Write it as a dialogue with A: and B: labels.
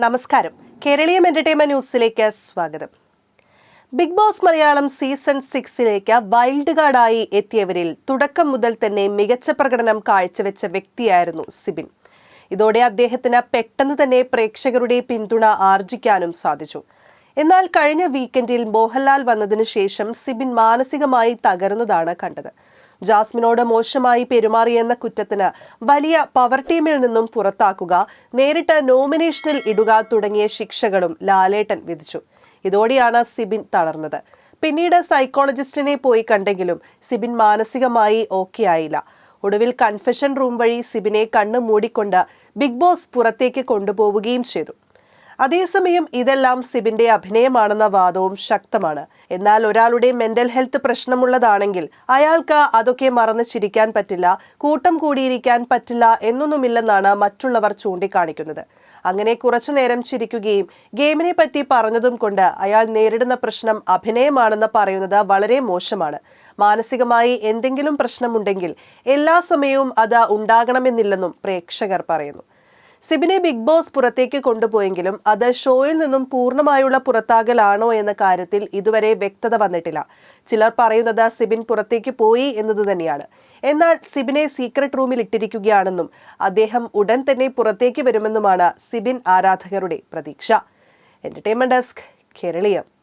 A: നമസ്കാരം. കേരളീയം എന്റർടൈൻമെന്റ് ന്യൂസിലേക്ക് സ്വാഗതം. ബിഗ് ബോസ് മലയാളം സീസൺ സിക്സിലേക്ക് വൈൽഡ് കാർഡായി എത്തിയവരിൽ തുടക്കം മുതൽ തന്നെ മികച്ച പ്രകടനം കാഴ്ചവെച്ച വ്യക്തിയായിരുന്നു സിബിൻ. ഇതോടെ അദ്ദേഹത്തിന് പെട്ടെന്ന് തന്നെ പ്രേക്ഷകരുടെ പിന്തുണ ആർജിക്കാനും സാധിച്ചു. എന്നാൽ കഴിഞ്ഞ വീക്കെൻഡിൽ മോഹൻലാൽ വന്നതിനു ശേഷം സിബിൻ മാനസികമായി തകർന്നതാണ് കണ്ടത്. ജാസ്മിനോട് മോശമായി പെരുമാറിയെന്ന കുറ്റത്തിന് വലിയ പവർ ടീമിൽ നിന്നും പുറത്താക്കുക നേരിട്ട് നോമിനേഷനിൽ ഇടുക തുടങ്ങിയ ശിക്ഷകളും ലാലേട്ടൻ വിധിച്ചു. ഇതോടെയാണ് സിബിൻ തളർന്നത്. പിന്നീട് സൈക്കോളജിസ്റ്റിനെ പോയി കണ്ടെങ്കിലും സിബിൻ മാനസികമായി ഓക്കെ ആയില്ല. ഒടുവിൽ കൺഫെഷൻ റൂം വഴി സിബിനെ കണ്ണു മൂടിക്കൊണ്ട് ബിഗ് ബോസ് പുറത്തേക്ക് കൊണ്ടുപോവുകയും ചെയ്തു. അതേസമയം ഇതെല്ലാം സിബിന്റെ അഭിനയമാണെന്ന വാദവും ശക്തമാണ്. എന്നാൽ ഒരാളുടെ മെന്റൽ ഹെൽത്ത് പ്രശ്നമുള്ളതാണെങ്കിൽ അയാൾക്ക് അതൊക്കെ മറന്ന് ചിരിക്കാൻ പറ്റില്ല കൂട്ടം കൂടിയിരിക്കാൻ പറ്റില്ല എന്നൊന്നുമില്ലെന്നാണ് മറ്റുള്ളവർ ചൂണ്ടിക്കാണിക്കുന്നത്. അങ്ങനെ കുറച്ചു നേരം ചിരിക്കുകയും ഗെയിമിനെ പറ്റി പറഞ്ഞതും കൊണ്ട് അയാൾ നേരിടുന്ന പ്രശ്നം അഭിനയമാണെന്ന് പറയുന്നത് വളരെ മോശമാണ്. മാനസികമായി എന്തെങ്കിലും പ്രശ്നമുണ്ടെങ്കിൽ എല്ലാ സമയവും അത് ഉണ്ടാകണമെന്നില്ലെന്നും പ്രേക്ഷകർ പറയുന്നു. സിബിനെ ബിഗ് ബോസ് പുറത്തേക്ക് കൊണ്ടുപോയെങ്കിലും അത് ഷോയിൽ നിന്നും പൂർണമായുള്ള പുറത്താകലാണോ എന്ന കാര്യത്തിൽ ഇതുവരെ വ്യക്തത വന്നിട്ടില്ല. ചിലർ പറയുന്നത് സിബിൻ പുറത്തേക്ക് പോയി എന്നത് തന്നെയാണ്. എന്നാൽ സിബിനെ സീക്രട്ട് റൂമിൽ ഇട്ടിരിക്കുകയാണെന്നും അദ്ദേഹം ഉടൻ തന്നെ പുറത്തേക്ക് വരുമെന്നുമാണ് സിബിൻ ആരാധകരുടെ പ്രതീക്ഷ. Entertainment desk Keraleeyam